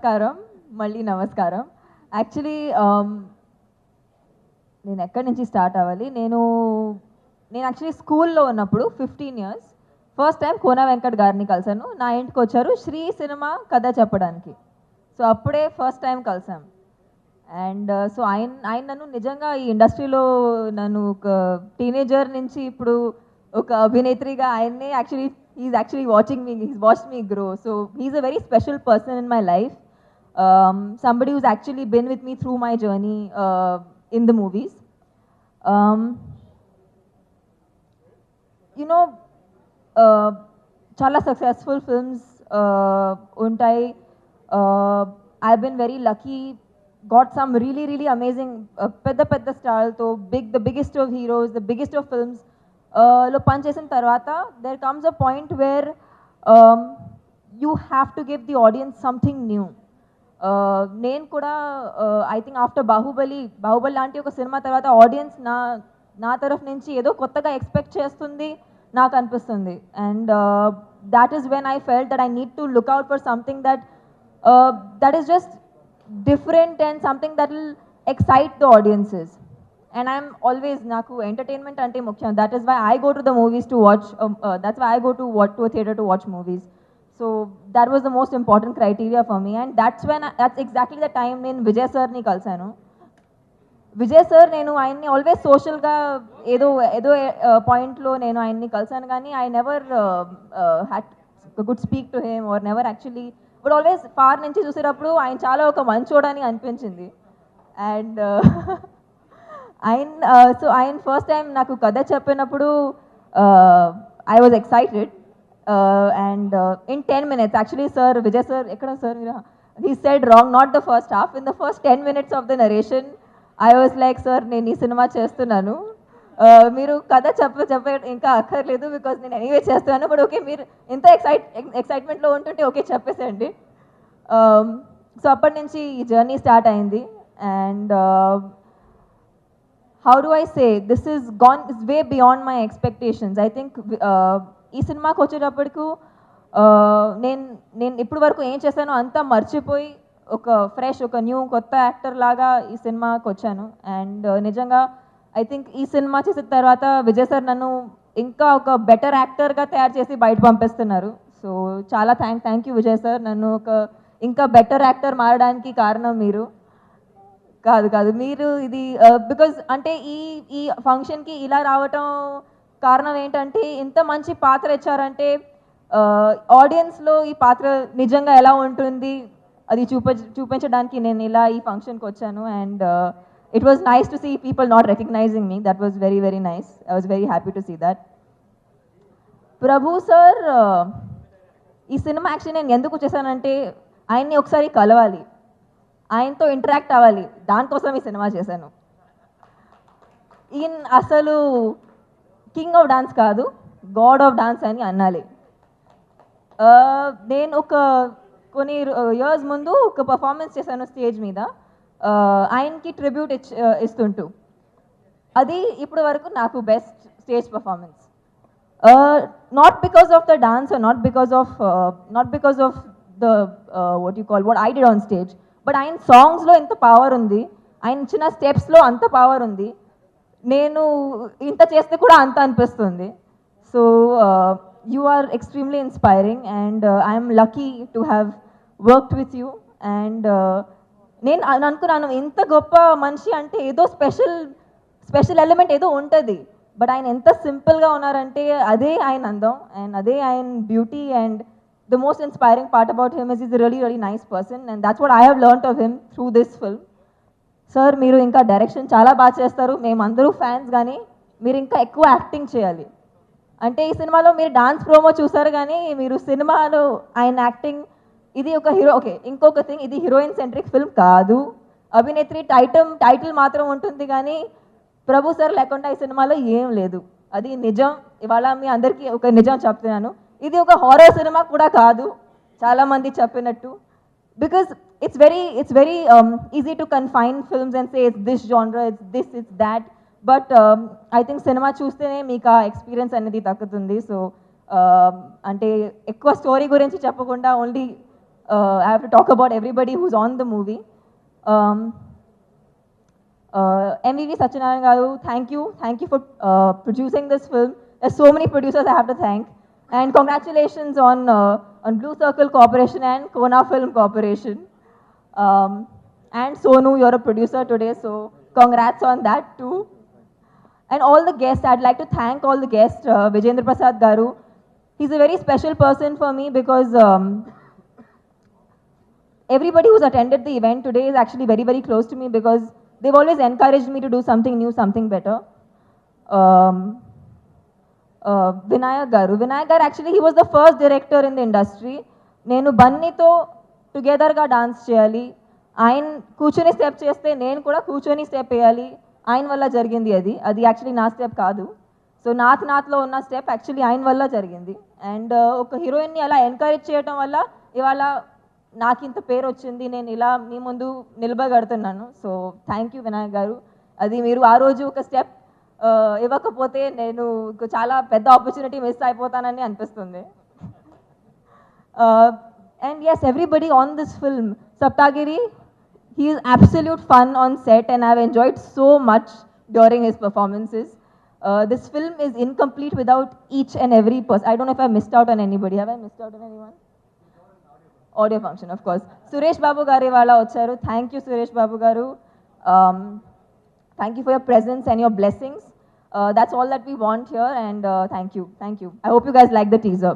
నమస్కారం మళ్ళీ నమస్కారం. యాక్చువల్లీ um, నేను ఎక్కడి నుంచి స్టార్ట్ అవ్వాలి? నేను నేను యాక్చువల్లీ స్కూల్లో ఉన్నప్పుడు fifteen years first time Kona Venkat గారిని కలిశాను. నా ఇంటికి వచ్చారు శ్రీ సినిమా కథ చెప్పడానికి. సో అప్పుడే ఫస్ట్ టైం కలిసాం అండ్ సో ఆయన ఆయన నన్ను నిజంగా ఈ ఇండస్ట్రీలో నన్ను ఒక టీనేజర్ నుంచి ఇప్పుడు ఒక అభినేత్రిగా ఆయన్నే actually he's actually watching me he's watch me grow so he's a very special person in my life somebody who's actually been with me through my journey in the movies you know చాలా successful films ఉంటాయి I been very lucky got some really really amazing పెద్ద పెద్ద స్టార్లతో big the biggest of heroes the biggest of films లో పనిచేసిన తర్వాత there comes a point where you have to give the audience something new నేను కూడా I think after Baahubali Baahubali లాంటి ఒక cinema తర్వాత ఆడియన్స్ నా నా తరఫు నుంచి ఏదో కొత్తగా ఎక్స్పెక్ట్ చేస్తుంది నాకు అనిపిస్తుంది. And that is when I felt that I need to look out for something that that is just different and something that will excite the audiences and I'm always నాకు ఎంటర్టైన్మెంట్ అంటే ముఖ్యం. That is why I go to the movies to watch that's why I go to what to theatre to watch movies so that was the most important criteria for me and that's when that's exactly the time నేను విజయ్ సార్ని కలిశాను. Vijay sir నేను ఆయన్ని always సోషల్గా ఏదో ఏదో uh, పాయింట్లో నేను ఆయన్ని కలిశాను. కానీ I never had good speak to him or never actually ఇప్పుడు ఆల్వేస్ ఫార్ నుంచి చూసేటప్పుడు ఆయన చాలా ఒక మంచోడని అనిపించింది. అండ్ uh, ఆయన uh, సో ఆయన ఫస్ట్ టైం నాకు కథ చెప్పినప్పుడు I was excited and in ten minutes actually sir Vijay sir ఎక్కడ సార్ మీరు? He said wrong not the first half in the first ten minutes of the narration I was like sir నేను ఈ cinema చేస్తున్నాను. Uh, మీరు కథ చెప్ప చెప్ప ఇంకా అక్కర్లేదు బికాజ్ నేను ఎనీవే చేస్తున్నాను. బట్ ఓకే మీరు ఇంత ఎక్సైట్ ఎక్సైట్మెంట్లో ఉంటుంటే ఓకే చెప్పేసేయండి. Um, సో అప్పటి నుంచి ఈ జర్నీ స్టార్ట్ అయింది. And how do I say this is gone is way beyond my expectations I think ఈ సినిమాకి వచ్చేటప్పటికు నేను నేను ఇప్పటి వరకు ఏం చేశానో అంతా మర్చిపోయి ఒక ఫ్రెష్ ఒక న్యూ కొత్త యాక్టర్ లాగా ఈ సినిమాకి వచ్చాను. అండ్ నిజంగా ఐ థింక్ ఈ సినిమా చేసిన తర్వాత విజయ్ సార్ నన్ను ఇంకా ఒక బెటర్ యాక్టర్గా తయారు చేసి బయట పంపిస్తున్నారు. సో చాలా thank thank you Vijay sir. నన్ను ఒక ఇంకా బెటర్ యాక్టర్ మారడానికి కారణం మీరు. కాదు కాదు మీరు ఇది బికాజ్ అంటే ఈ ఈ ఫంక్షన్కి ఇలా రావటం కారణం ఏంటంటే ఇంత మంచి పాత్ర ఇచ్చారంటే ఆడియన్స్లో ఈ పాత్ర నిజంగా ఎలా ఉంటుంది అది చూప చూపించడానికి నేను ఇలా ఈ ఫంక్షన్కి వచ్చాను. And it was nice to see people not recognising me that was very very nice I was very happy to see that Prabhu sir ఈ సినిమా యాక్చువల్ నేను ఎందుకు చేశానంటే ఆయన్ని ఒకసారి కలవాలి. ఆయనతో ఇంటరాక్ట్ అవ్వాలి. దానికోసం ఈ సినిమా చేశాను. ఈయన అసలు కింగ్ ఆఫ్ డాన్స్ కాదు గాడ్ ఆఫ్ డాన్స్ అని అనాలి. నేను ఒక కొన్ని ఇయర్స్ ముందు ఒక పర్ఫార్మెన్స్ చేశాను స్టేజ్ మీద. ఆయనకి ట్రిబ్యూట్ ఇచ్ ఇస్తుంటూ. అది ఇప్పటి వరకు నాకు best stage performance not because of the dance not because of not because of the what you call what I did on stage but ఆయన సాంగ్స్లో ఎంత పవర్ ఉంది. ఆయన ఇచ్చిన స్టెప్స్లో అంత పవర్ ఉంది. నేను ఇంత చేస్తే కూడా అంత అనిపిస్తుంది. So you are extremely inspiring and I'm lucky to have worked with you and నేను అనుకున్నాను ఇంత గొప్ప మనిషి అంటే ఏదో స్పెషల్ స్పెషల్ ఎలిమెంట్ ఏదో ఉంటుంది. బట్ ఆయన ఎంత సింపుల్గా ఉన్నారంటే అదే ఆయన అందం అండ్ అదే ఆయన beauty and the most inspiring part about him is is really really nice person and that's what I have learn of him through this film sir మీరు ఇంకా డైరెక్షన్ చాలా బాగా చేస్తారు. మేమందరూ ఫ్యాన్స్ కానీ మీరు ఇంకా ఎక్కువ యాక్టింగ్ చేయాలి. అంటే ఈ సినిమాలో మీరు డాన్స్ ప్రోమో చూసారు కానీ మీరు సినిమాలో ఆయన యాక్టింగ్ ఇది ఒక హీరో ఓకే ఇంకొక థింగ్ ఇది హీరోయిన్ సెంట్రిక్ ఫిల్మ్ కాదు. అభినేత్రి టైటమ్ టైటిల్ మాత్రం ఉంటుంది కానీ ప్రభు సార్ లేకుండా ఈ సినిమాలో ఏం లేదు. అది నిజం. ఇవాళ మీ అందరికీ ఒక నిజం చెప్తున్నాను. ఇది ఒక హారర్ సినిమా కూడా కాదు. చాలామంది చెప్పినట్టు. Because it's very it's very easy to confine films and say it's this genre it's this it's that but I think cinema చూస్తేనే మీకు ఆ ఎక్స్పీరియన్స్ అనేది తగ్గుతుంది సో అంటే ఎక్కువ స్టోరీ గురించి చెప్పకుండా only uh, I have to talk about everybody who's on the movie. Um, uh, MVV Satyanarayana Garu, thank you. Thank you for uh, producing this film. There's so many producers I have to thank and congratulations on on Blue Circle Corporation and Kona Film Corporation. Um, and Sonu, you're a producer today, so congrats on that too. And all the guests, I'd like to thank all the guests. Uh, Vijendra Prasad Garu, he's a very special person for me because um, everybody who's attended the event today is actually very, very close to me because they've always encouraged me to do something new, something better. Um, Vinayak garu. Vinayak garu actually he was the first director in in industry నేను బన్నీతో టుగెదర్గా dance చేయాలి. ఆయన కూర్చొని step చేస్తే నేను కూడా కూర్చొని step వేయాలి. ఆయన వల్ల జరిగింది అది. అది యాక్చువల్లీ నా స్టెప్ కాదు. సో నాథ్ నాథ్లో ఉన్న స్టెప్ యాక్చువల్లీ ఆయన వల్ల జరిగింది. అండ్ uh, ఒక హీరోయిన్ని అలా ఎంకరేజ్ చేయడం వల్ల ఇవాళ నాకు ఇంత పేరు వచ్చింది. నేను ఇలా మీ ముందు నిలబగడుతున్నాను so thank you Vinayak garu. అది మీరు ఆ రోజు ఒక స్టెప్ ఇవ్వకపోతే నేను చాలా పెద్ద ఆపర్చునిటీ మిస్ అయిపోతానని అనిపిస్తుంది. And as everybody on this film Saptagiri he absolute fun on set and I've enjoyed so much during his performances this film is incomplete without each and every person I don't I missed out on anybody I missed out on any one audio function of course Suresh Babu garu వాళ్ళ వచ్చారు. Thank you Suresh Babu గారు. Thank you for your presence and your blessings. Uh, that's all that we want here and uh, thank you. Thank you. I hope you guys like the teaser.